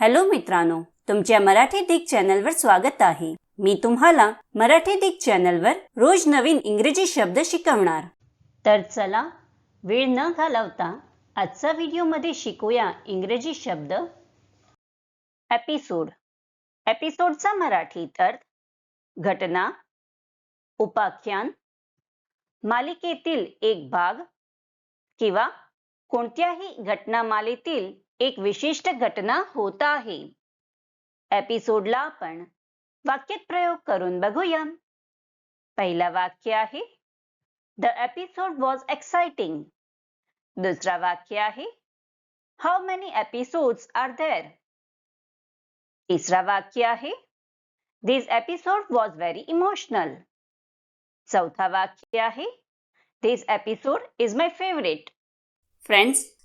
Hello मित्रांनो तुमच्या मराठी दिग चॅनलवर स्वागत आहे. मी तुम्हाला मराठी दिग चॅनलवर रोज नवीन इंग्रजी शब्द शिकवणार. तर चला वेळ न घालवता आजचा व्हिडिओमध्ये शिकूया इंग्रजी शब्द. एपिसोड एपिसोडचा मराठी अर्थ घटना उपाख्यान मालिकेतील एक भाग किंवा कोणत्याही घटनामालेतील एक विशिष्ट घटना होत आहे. एपिसोडला आपण वाक्यात प्रयोग करून बघूया. पहिला वाक्य आहे द एपिसोड वॉज एक्साइटिंग दुसरा वाक्य आहे how many episodes are there तिसरा वाक्य आहे this episode was very emotional चौथा वाक्य आहे this episode is my favourite friends